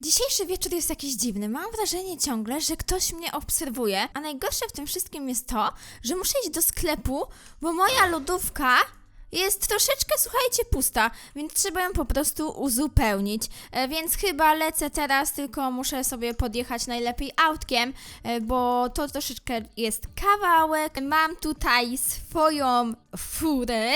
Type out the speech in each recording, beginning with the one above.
Dzisiejszy wieczór jest jakiś dziwny. Mam wrażenie ciągle, że ktoś mnie obserwuje, a najgorsze w tym wszystkim jest to, że muszę iść do sklepu, bo moja lodówka jest troszeczkę, słuchajcie, pusta, więc trzeba ją po prostu uzupełnić. E, więc chyba lecę teraz, tylko muszę sobie podjechać najlepiej autkiem, e, bo to troszeczkę jest kawałek. Mam tutaj swoją furę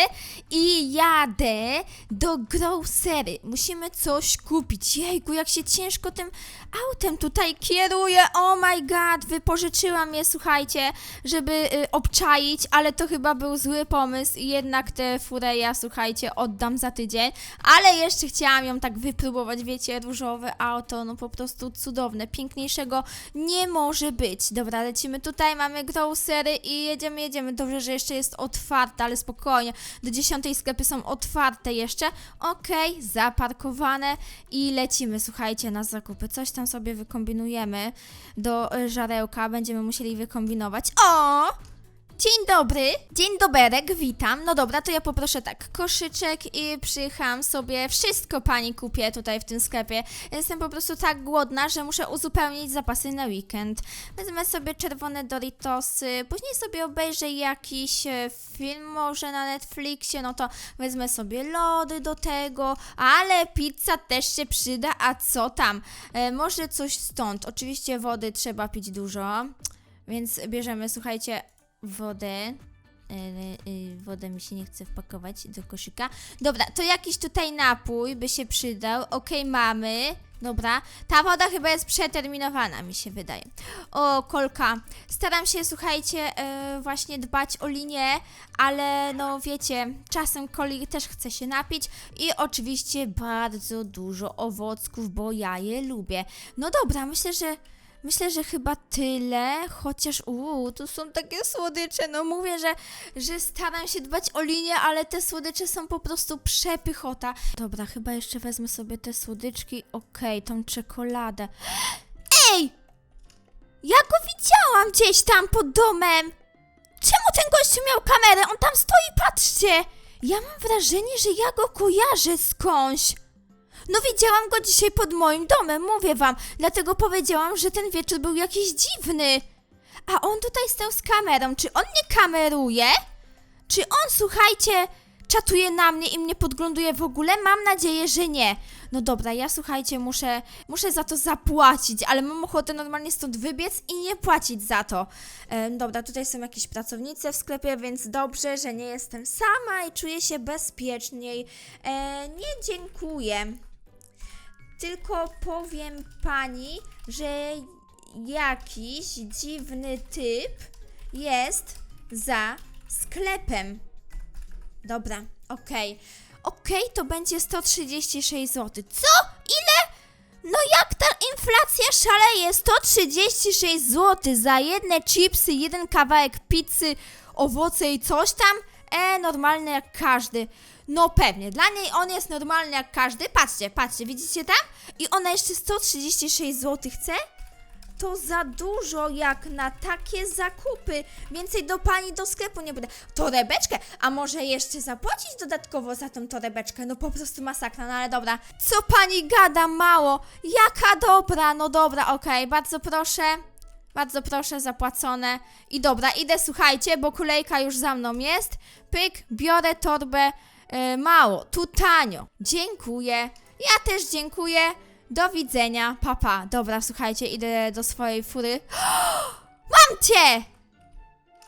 i jadę do grocery. Musimy coś kupić. Jejku, jak się ciężko tym autem tutaj kieruję. Oh my god, wypożyczyłam je, słuchajcie, żeby y, obczaić, ale to chyba był zły pomysł i jednak tę furę ja, słuchajcie, oddam za tydzień. Ale jeszcze chciałam ją tak wypróbować, wiecie, różowe auto, no po prostu cudowne. Piękniejszego nie może być. Dobra, lecimy tutaj, mamy grocery i jedziemy, jedziemy. Dobrze, że jeszcze jest otwarte, ale spokojnie. Do 10 sklepy są otwarte jeszcze. Okej, zaparkowane i lecimy, słuchajcie, na zakupy. Coś tam sobie wykombinujemy do żarełka, będziemy musieli wykombinować. O! Dzień dobry, dzień doberek, witam. No dobra, to ja poproszę tak, koszyczek i przyjechałam sobie, wszystko pani kupię tutaj w tym sklepie. Jestem po prostu tak głodna, że muszę uzupełnić zapasy na weekend. Wezmę sobie czerwone Doritosy, później sobie obejrzę jakiś e, film może na Netflixie, no to wezmę sobie lody do tego, ale pizza też się przyda, a co tam? E, może coś stąd. Oczywiście wody trzeba pić dużo, więc bierzemy, słuchajcie, wodę. Y, y, wodę mi się nie chce wpakować do koszyka. Dobra, to jakiś tutaj napój by się przydał. Okej, mamy. Dobra, ta woda chyba jest przeterminowana, mi się wydaje. O, kolka. Staram się, słuchajcie, e, właśnie dbać o linię, ale no wiecie, czasem coli też chce się napić i oczywiście bardzo dużo owocków, bo ja je lubię. No dobra, myślę, że Myślę, że chyba tyle, chociaż uuu, tu są takie słodycze. No mówię, że, że staram się dbać o linię, ale te słodycze są po prostu przepychota. Dobra, chyba jeszcze wezmę sobie te słodyczki. Okej, tą czekoladę. Ej! Ja go widziałam gdzieś tam pod domem. Czemu ten gościu miał kamerę? On tam stoi, patrzcie! Ja mam wrażenie, że ja go kojarzę skądś. No widziałam go dzisiaj pod moim domem, mówię wam, dlatego powiedziałam, że ten wieczór był jakiś dziwny. A on tutaj stał z kamerą. Czy on mnie kameruje? Czy on, słuchajcie, czatuje na mnie i mnie podgląduje w ogóle? Mam nadzieję, że nie. No dobra, ja słuchajcie, muszę, muszę za to zapłacić, ale mam ochotę normalnie stąd wybiec i nie płacić za to. E, dobra, tutaj są jakieś pracownice w sklepie, więc dobrze, że nie jestem sama i czuję się bezpieczniej. E, nie dziękuję. Tylko powiem pani, że jakiś dziwny typ jest za sklepem. Dobra, okej. Okej, to będzie 136 zł. Co? Ile? No jak ta inflacja szaleje? 136 zł za jedne chipsy, jeden kawałek pizzy, owoce i coś tam? E, normalny jak każdy. No pewnie, dla niej on jest normalny jak każdy. Patrzcie, patrzcie, widzicie tam? I ona jeszcze 136 zł chce? To za dużo jak na takie zakupy. Więcej do pani do sklepu nie będę. Torebeczkę, a może jeszcze zapłacić dodatkowo za tą torebeczkę? No po prostu masakra, no ale dobra. Co pani gada mało? Jaka dobra, no dobra, okej, bardzo proszę. Bardzo proszę, zapłacone. I dobra, idę, słuchajcie, bo kolejka już za mną jest. Pyk, biorę torbę. E, mało, tu tanio. Dziękuję. Ja też dziękuję. Do widzenia, papa. Dobra, słuchajcie, idę do swojej fury. Mam cię!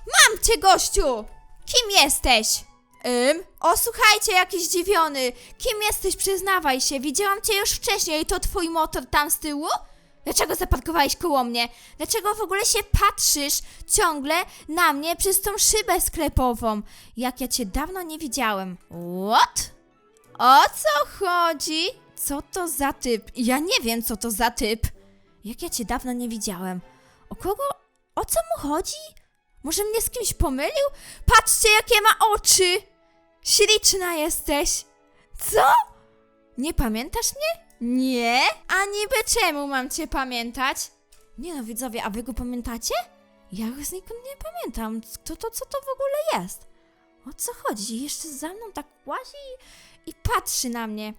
Mam cię, gościu! Kim jesteś? Ym? O, słuchajcie, jakiś zdziwiony. Kim jesteś? Przyznawaj się. Widziałam cię już wcześniej. To twój motor tam z tyłu? Dlaczego zaparkowałeś koło mnie? Dlaczego w ogóle się patrzysz ciągle na mnie przez tą szybę sklepową? Jak ja cię dawno nie widziałem. What? O co chodzi? Co to za typ? Ja nie wiem, co to za typ. Jak ja cię dawno nie widziałem. O kogo? O co mu chodzi? Może mnie z kimś pomylił? Patrzcie, jakie ma oczy! Śliczna jesteś. Co? Nie pamiętasz mnie? Nie? A niby czemu mam cię pamiętać? Nie no, widzowie, a wy go pamiętacie? Ja go znikąd nie pamiętam. Kto to, co to w ogóle jest? O co chodzi? Jeszcze za mną tak łazi i, i patrzy na mnie.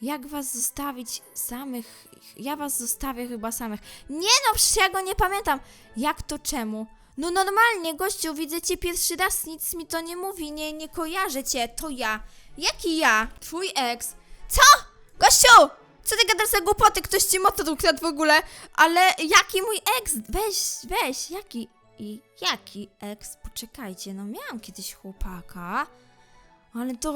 Jak was zostawić samych? Ja was zostawię chyba samych. Nie no, przecież ja go nie pamiętam. Jak to czemu? No normalnie, gościu, widzę cię pierwszy raz, nic mi to nie mówi, nie, nie kojarzę cię, to ja. Jaki ja? Twój ex. Co? Gościu! Co ty gadasz za głupoty? Ktoś ci motor ukradł w ogóle. Ale jaki mój ex? Weź, weź, jaki? I jaki ex? Poczekajcie, no miałam kiedyś chłopaka. Ale to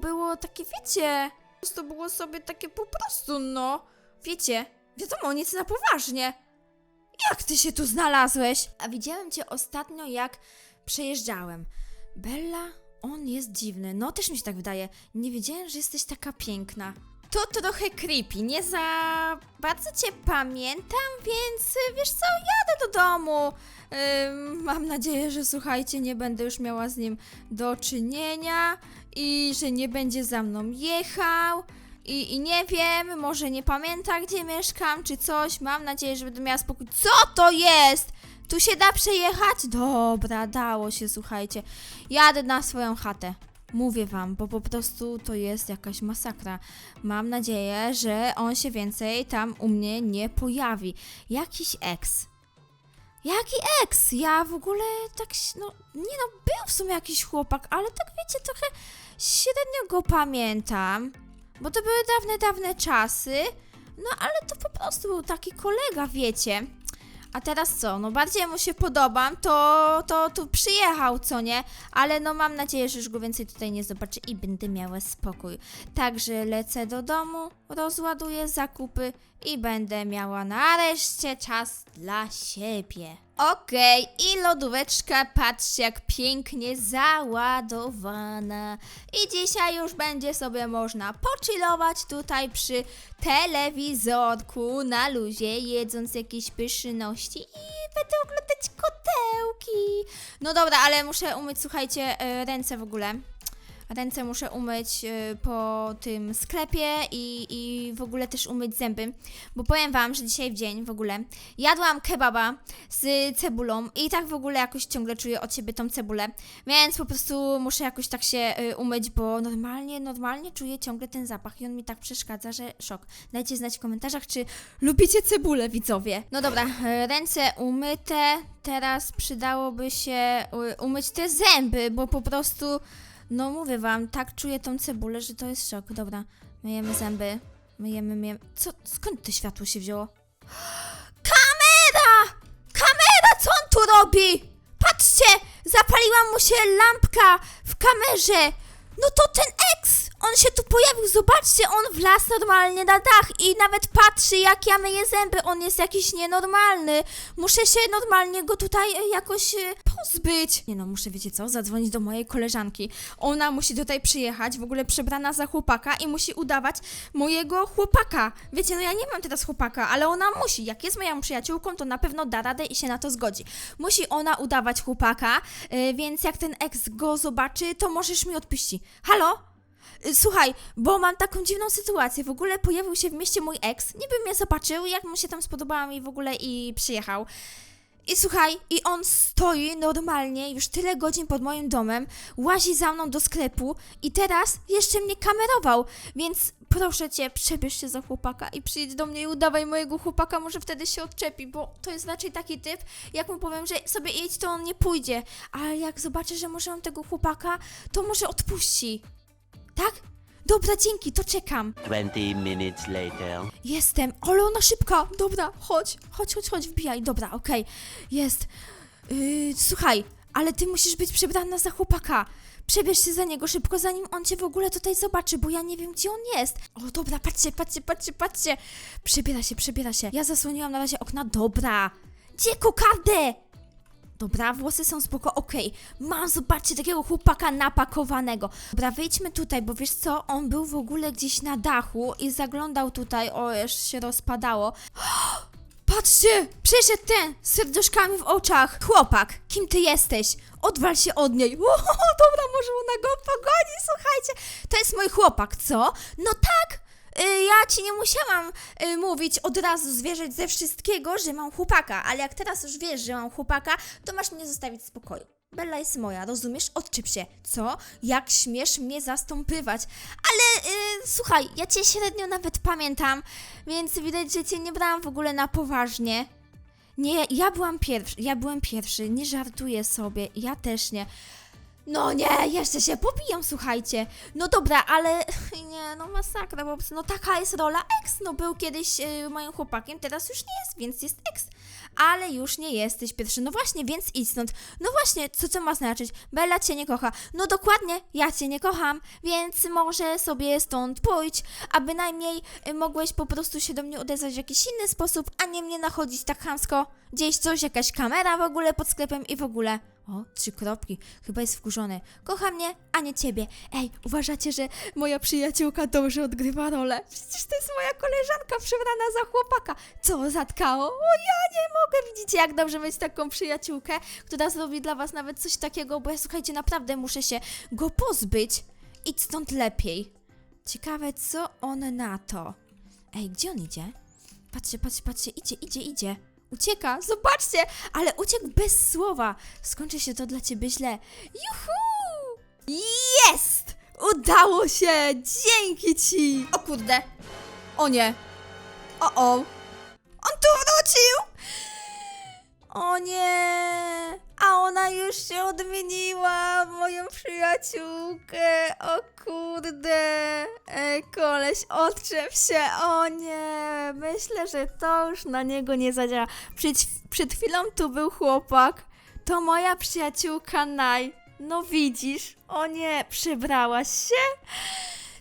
było takie, wiecie, to było sobie takie po prostu, no. Wiecie, wiadomo, nic na poważnie. Jak ty się tu znalazłeś? A widziałem cię ostatnio, jak przejeżdżałem. Bella, on jest dziwny. No, też mi się tak wydaje. Nie wiedziałem, że jesteś taka piękna. To trochę creepy. Nie za bardzo cię pamiętam, więc y, wiesz co, jadę do domu. Mam nadzieję, że słuchajcie, nie będę już miała z nim do czynienia i że nie będzie za mną jechał. I, I nie wiem, może nie pamięta, gdzie mieszkam, czy coś. Mam nadzieję, że będę miała spokój. Co to jest? Tu się da przejechać? Dobra, dało się, słuchajcie. Jadę na swoją chatę. Mówię wam, bo po prostu to jest jakaś masakra. Mam nadzieję, że on się więcej tam u mnie nie pojawi. Jakiś ex. Jaki ex? Ja w ogóle tak, no, nie no, był w sumie jakiś chłopak, ale tak wiecie, trochę średnio go pamiętam. Bo to były dawne, dawne czasy. No ale to po prostu był taki kolega, wiecie. A teraz co? No bardziej mu się podobam, to, to tu przyjechał, co nie? Ale no mam nadzieję, że już go więcej tutaj nie zobaczę i będę miała spokój. Także lecę do domu, rozładuję zakupy i będę miała nareszcie czas dla siebie. Okej, i lodóweczka, patrzcie jak pięknie załadowana. I dzisiaj już będzie sobie można pochillować tutaj przy telewizorku na luzie, jedząc jakieś pyszności i będę oglądać kotełki. No dobra, ale muszę umyć, słuchajcie, e, ręce w ogóle. Ręce muszę umyć y, po tym sklepie i, i w ogóle też umyć zęby, bo powiem wam, że dzisiaj w dzień w ogóle jadłam kebaba z cebulą i tak w ogóle jakoś ciągle czuję od siebie tą cebulę, więc po prostu muszę jakoś tak się y, umyć, bo normalnie, normalnie czuję ciągle ten zapach i on mi tak przeszkadza, że szok. Dajcie znać w komentarzach, czy lubicie cebulę, widzowie. No dobra, y, ręce umyte, teraz przydałoby się umyć te zęby, bo po prostu... No mówię wam, tak czuję tą cebulę, że to jest szok. Dobra, myjemy zęby. Myjemy, myjemy. Co? Skąd to światło się wzięło? Kamera! Kamera, co on tu robi? Patrzcie! Zapaliła mu się lampka w kamerze. No to ten ex! On się tu pojawił, zobaczcie, on wlazł normalnie na dach i nawet patrzy, jak ja myję zęby. On jest jakiś nienormalny. Muszę się normalnie go tutaj e, jakoś e, pozbyć. Nie no, muszę, wiecie co, zadzwonić do mojej koleżanki. Ona musi tutaj przyjechać, w ogóle przebrana za chłopaka i musi udawać mojego chłopaka. Wiecie, no ja nie mam teraz chłopaka, ale ona musi. Jak jest moją przyjaciółką, to na pewno da radę i się na to zgodzi. Musi ona udawać chłopaka, y, więc jak ten ex go zobaczy, to możesz mi odpuści. Halo? Y, Słuchaj, bo mam taką dziwną sytuację. W ogóle pojawił się w mieście mój ex, niby mnie zobaczył, jak mu się tam spodobałam i w ogóle i przyjechał. I słuchaj, i on stoi normalnie już tyle godzin pod moim domem, łazi za mną do sklepu i teraz jeszcze mnie kamerował, więc proszę cię, przebierz się za chłopaka i przyjdź do mnie i udawaj mojego chłopaka, może wtedy się odczepi, bo to jest raczej taki typ, jak mu powiem, że sobie idź, to on nie pójdzie, ale jak zobaczy, że może mam tego chłopaka, to może odpuści. Tak? Dobra, dzięki, to czekam. 20 minutes later. Jestem, ale ona szybka. Dobra, chodź, chodź, chodź, chodź, wbijaj. Dobra, okej, jest. Yy, słuchaj, ale ty musisz być przebrana za chłopaka. Przebierz się za niego szybko, zanim on cię w ogóle tutaj zobaczy, bo ja nie wiem, gdzie on jest. O, dobra, patrzcie, patrzcie, patrzcie, patrzcie. Przebiera się, przebiera się. Ja zasłoniłam na razie okna. Dobra. Gdzie kokardę? Dobra, włosy są spoko, okej. Mam, zobaczcie, takiego chłopaka napakowanego. Dobra, wyjdźmy tutaj, bo wiesz co, on był w ogóle gdzieś na dachu i zaglądał tutaj, o, już się rozpadało. Patrzcie, przyszedł ten, z serduszkami w oczach. Chłopak, kim ty jesteś? Odwal się od niej. O, dobra, może ona go pogoni, słuchajcie. To jest mój chłopak, co? No tak, ja ci nie musiałam y, mówić od razu, zwierzeć ze wszystkiego, że mam chłopaka, ale jak teraz już wiesz, że mam chłopaka, to masz mnie zostawić w spokoju. Bella jest moja, rozumiesz? Odczep się. Co? Jak śmiesz mnie zastąpywać? Ale y, słuchaj, ja cię średnio nawet pamiętam, więc widać, że cię nie brałam w ogóle na poważnie. Nie, ja byłam pierwszy, ja byłem pierwszy, nie żartuję sobie, ja też nie. No nie, jeszcze się popijam, słuchajcie. No dobra, ale nie, no masakra, prostu, no taka jest rola ex. No był kiedyś y, moim chłopakiem, teraz już nie jest, więc jest ex. Ale już nie jesteś pierwszy. No właśnie, więc idź stąd. No właśnie, co to ma znaczyć? Bella cię nie kocha. No dokładnie, ja cię nie kocham, więc może sobie stąd pójdź, a bynajmniej y, mogłeś po prostu się do mnie odezwać w jakiś inny sposób, a nie mnie nachodzić tak chamsko. Gdzieś coś, jakaś kamera w ogóle pod sklepem i w ogóle. O, trzy kropki. Chyba jest wkurzony. Kocha mnie, a nie ciebie. Ej, uważacie, że moja przyjaciółka dobrze odgrywa rolę? Przecież to jest moja koleżanka przebrana za chłopaka. Co zatkało? O, ja nie mogę. Widzicie, jak dobrze mieć taką przyjaciółkę, która zrobi dla was nawet coś takiego, bo ja, słuchajcie, naprawdę muszę się go pozbyć. Idź stąd lepiej. Ciekawe, co on na to. Ej, gdzie on idzie? Patrzcie, patrzcie, patrzcie, idzie, idzie, idzie. Ucieka, zobaczcie, ale uciekł bez słowa. Skończy się to dla ciebie źle. Juhu! Jest! Udało się! Dzięki ci! O kurde! O nie! O o! On tu wrócił! O nie! Już się odmieniła moją przyjaciółkę. O kurde. Ej, koleś, odczep się. O nie. Myślę, że to już na niego nie zadziała. Przed, przed chwilą tu był chłopak. To moja przyjaciółka Naj. No widzisz. O nie, przebrałaś się?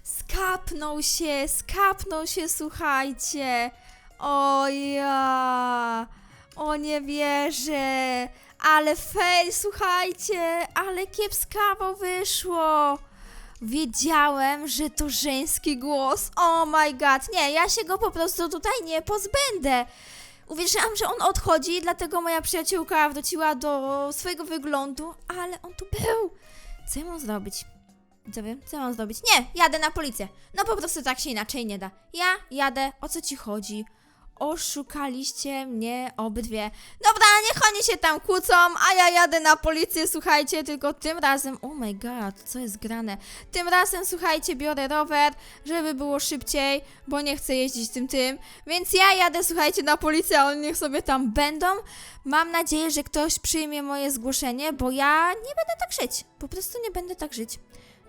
Skapnął się, skapnął się, słuchajcie. O ja. O nie wierzę. Ale fail, słuchajcie, ale kiepskawo wyszło. Wiedziałem, że to żeński głos. Oh my god, nie, ja się go po prostu tutaj nie pozbędę. Uwierzyłam, że on odchodzi, dlatego moja przyjaciółka wróciła do swojego wyglądu, ale on tu był. Co ja mam zrobić? Widzowie, co mam zrobić? Nie, jadę na policję. No po prostu tak się inaczej nie da. Ja jadę, o co ci chodzi? Oszukaliście mnie obydwie. Dobra, niech oni się tam kłócą, a ja jadę na policję, słuchajcie, tylko tym razem, oh my god, co jest grane? Tym razem, słuchajcie, biorę rower, żeby było szybciej, bo nie chcę jeździć tym tym, więc ja jadę, słuchajcie, na policję, a oni niech sobie tam będą. Mam nadzieję, że ktoś przyjmie moje zgłoszenie, bo ja nie będę tak żyć, po prostu nie będę tak żyć.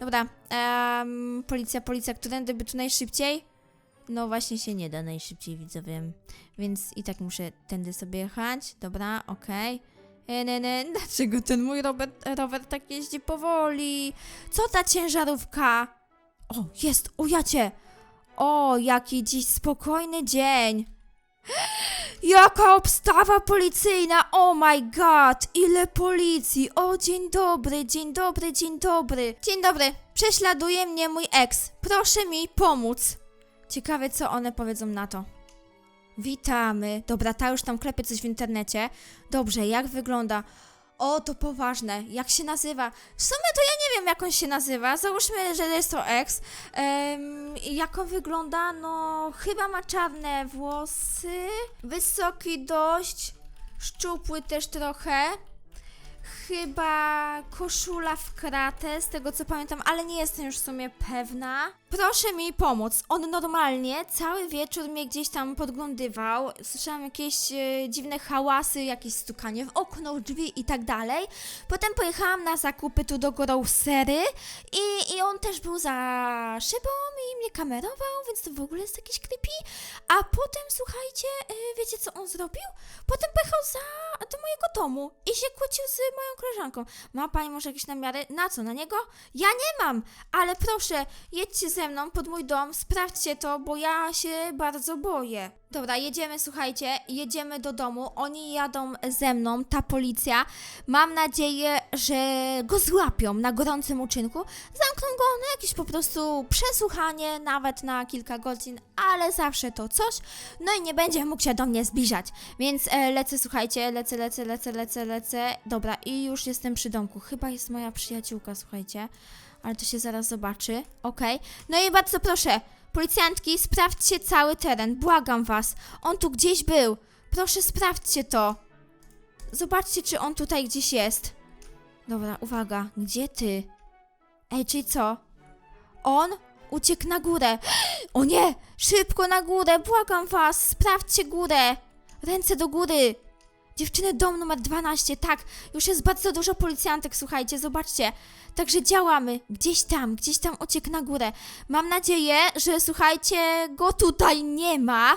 Dobra, em, policja, policja, którędy by tu najszybciej? No właśnie się nie da najszybciej, widzowie. Więc i tak muszę tędy sobie jechać. Dobra, okej. E, ne, ne, Dlaczego ten mój rower, rower tak jeździ powoli? Co ta ciężarówka? O, jest, o jacie! O, jaki dziś spokojny dzień! Jaka obstawa policyjna! Oh my god! Ile policji! O, dzień dobry, dzień dobry, dzień dobry. Dzień dobry, prześladuje mnie mój ex. Proszę mi pomóc. Ciekawe, co one powiedzą na to. Witamy. Dobra, ta już tam klepie coś w internecie. Dobrze, jak wygląda? O, to poważne. Jak się nazywa? W sumie to ja nie wiem, jak on się nazywa. Załóżmy, że jest to ex. Em, jak on wygląda? No, chyba ma czarne włosy. Wysoki dość. Szczupły też trochę. Chyba koszula w kratę, z tego co pamiętam, ale nie jestem już w sumie pewna. Proszę mi pomóc. On normalnie cały wieczór mnie gdzieś tam podglądywał. Słyszałam jakieś e, dziwne hałasy, jakieś stukanie w okno, w drzwi i tak dalej. Potem pojechałam na zakupy tu do Grocery i, i on też był za szybą i mnie kamerował, więc to w ogóle jest jakiś creepy. A potem, słuchajcie, e, wiecie co on zrobił? Potem pojechał za, do mojego domu i się kłócił z moją koleżanką. Ma pani może jakieś namiary? Na co? Na niego? Ja nie mam, ale proszę, jedźcie ze mną pod mój dom, sprawdźcie to, bo ja się bardzo boję. Dobra, jedziemy, słuchajcie, jedziemy do domu, oni jadą ze mną, ta policja. Mam nadzieję, że go złapią na gorącym uczynku. Zamkną go na jakieś po prostu przesłuchanie, nawet na kilka godzin, ale zawsze to coś. No i nie będzie mógł się do mnie zbliżać. Więc e, lecę, słuchajcie, lecę, lecę, lecę, lecę, lecę. Dobra, i już jestem przy domku. Chyba jest moja przyjaciółka, słuchajcie. Ale to się zaraz zobaczy. Okej. No i bardzo proszę, policjantki, sprawdźcie cały teren. Błagam was. On tu gdzieś był. Proszę, sprawdźcie to. Zobaczcie, czy on tutaj gdzieś jest. Dobra, uwaga, gdzie ty? Ej, czyli co? On uciekł na górę. O nie! Szybko na górę, błagam was, sprawdźcie górę. Ręce do góry. Dziewczyny, dom numer 12, tak, już jest bardzo dużo policjantek, słuchajcie, zobaczcie. Także działamy, gdzieś tam, gdzieś tam uciekł na górę. Mam nadzieję, że słuchajcie, go tutaj nie ma.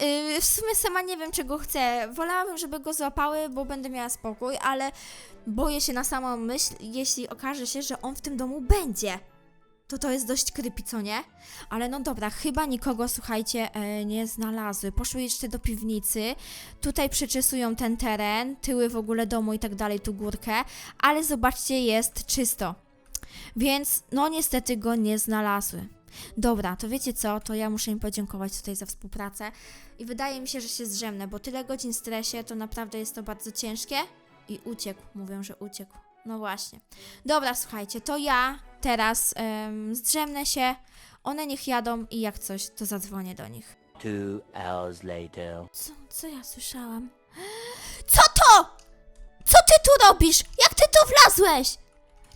Yy, w sumie sama nie wiem, czego chcę. Wolałabym, żeby go złapały, bo będę miała spokój, ale boję się na samą myśl, jeśli okaże się, że on w tym domu będzie. To to jest dość creepy, co nie? Ale no dobra, chyba nikogo, słuchajcie, e, nie znalazły. Poszły jeszcze do piwnicy. Tutaj przeczesują ten teren, tyły w ogóle domu i tak dalej, tu górkę. Ale zobaczcie, jest czysto. Więc no niestety go nie znalazły. Dobra, to wiecie co? To ja muszę im podziękować tutaj za współpracę. I wydaje mi się, że się zdrzemnę, bo tyle godzin w stresie to naprawdę jest to bardzo ciężkie. I uciekł, mówią, że uciekł. No właśnie. Dobra, słuchajcie, to ja teraz em, zdrzemnę się. One niech jadą i jak coś, to zadzwonię do nich. Two hours later. Co, co ja słyszałam? Co to? Co ty tu robisz? Jak ty tu wlazłeś?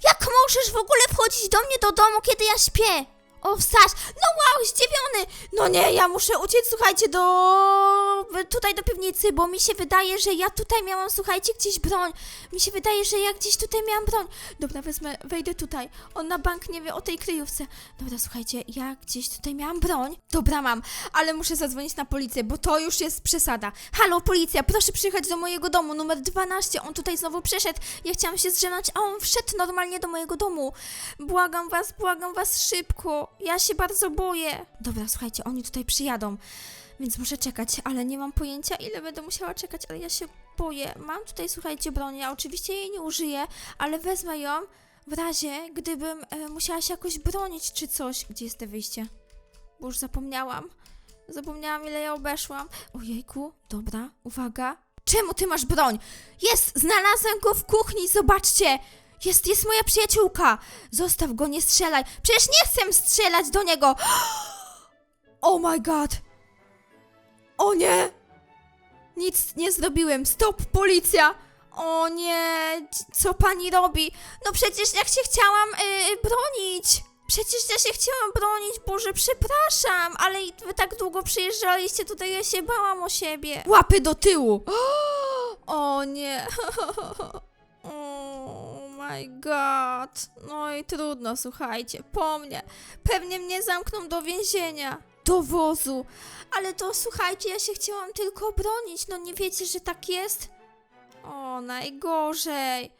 Jak możesz w ogóle wchodzić do mnie do domu, kiedy ja śpię? O, wstać! No wow, zdziwiony! No nie, ja muszę uciec, słuchajcie, do... tutaj do piwnicy, bo mi się wydaje, że ja tutaj miałam, słuchajcie, gdzieś broń. Mi się wydaje, że ja gdzieś tutaj miałam broń. Dobra, wezmę, wejdę tutaj. On na bank nie wie o tej kryjówce. Dobra, słuchajcie, ja gdzieś tutaj miałam broń. Dobra, mam, ale muszę zadzwonić na policję, bo to już jest przesada. Halo, policja, proszę przyjechać do mojego domu, numer 12. On tutaj znowu przyszedł. Ja chciałam się zdrzemnąć, a on wszedł normalnie do mojego domu. Błagam was, błagam was szybko. Ja się bardzo boję. Dobra, słuchajcie, oni tutaj przyjadą. Więc muszę czekać, ale nie mam pojęcia, ile będę musiała czekać, ale ja się boję. Mam tutaj, słuchajcie, broń. Ja oczywiście jej nie użyję, ale wezmę ją w razie, gdybym e, musiała się jakoś bronić czy coś. Gdzie jest te wyjście? Bo już zapomniałam. Zapomniałam, ile ja obeszłam. Ojejku, dobra, uwaga. Czemu ty masz broń? Jest, znalazłem go w kuchni, zobaczcie. Jest, jest moja przyjaciółka. Zostaw go, nie strzelaj. Przecież nie chcę strzelać do niego. Oh my god. O nie. Nic nie zrobiłem. Stop, policja. O nie, co pani robi? No przecież jak się chciałam yy, bronić. Przecież ja się chciałam bronić, Boże, przepraszam, ale wy tak długo przyjeżdżaliście tutaj, ja się bałam o siebie. Łapy do tyłu. O nie. My god. No i trudno, słuchajcie, po mnie. Pewnie mnie zamkną do więzienia. Do wozu. Ale to słuchajcie, ja się chciałam tylko bronić. No nie wiecie, że tak jest? O, najgorzej.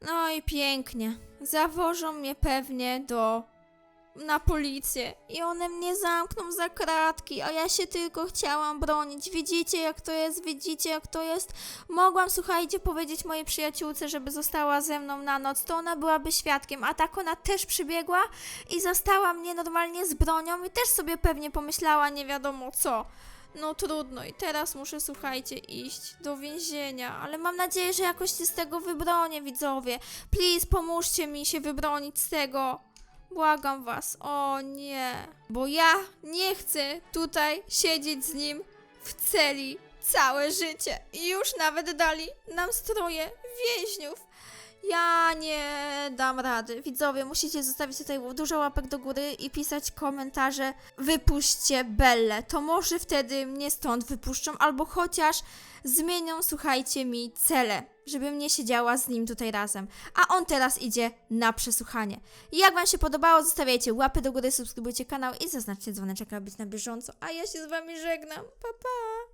No i pięknie. Zawożą mnie pewnie do. Na policję. I one mnie zamkną za kratki, a ja się tylko chciałam bronić. Widzicie, jak to jest? Widzicie, jak to jest? Mogłam, słuchajcie, powiedzieć mojej przyjaciółce, żeby została ze mną na noc, to ona byłaby świadkiem, a tak ona też przybiegła i zastała mnie normalnie z bronią i też sobie pewnie pomyślała nie wiadomo co. No trudno i teraz muszę, słuchajcie, iść do więzienia, ale mam nadzieję, że jakoś się z tego wybronię, widzowie. Please, pomóżcie mi się wybronić z tego. Błagam was, o nie, bo ja nie chcę tutaj siedzieć z nim w celi całe życie. I już nawet dali nam stroje więźniów. Ja nie dam rady. Widzowie, musicie zostawić tutaj dużo łapek do góry i pisać komentarze wypuśćcie Bellę. To może wtedy mnie stąd wypuszczą, albo chociaż zmienią, słuchajcie mi, cele, żebym nie siedziała z nim tutaj razem. A on teraz idzie na przesłuchanie. Jak wam się podobało, zostawiajcie łapy do góry, subskrybujcie kanał i zaznaczcie dzwoneczek, aby być na bieżąco. A ja się z wami żegnam. Pa, pa!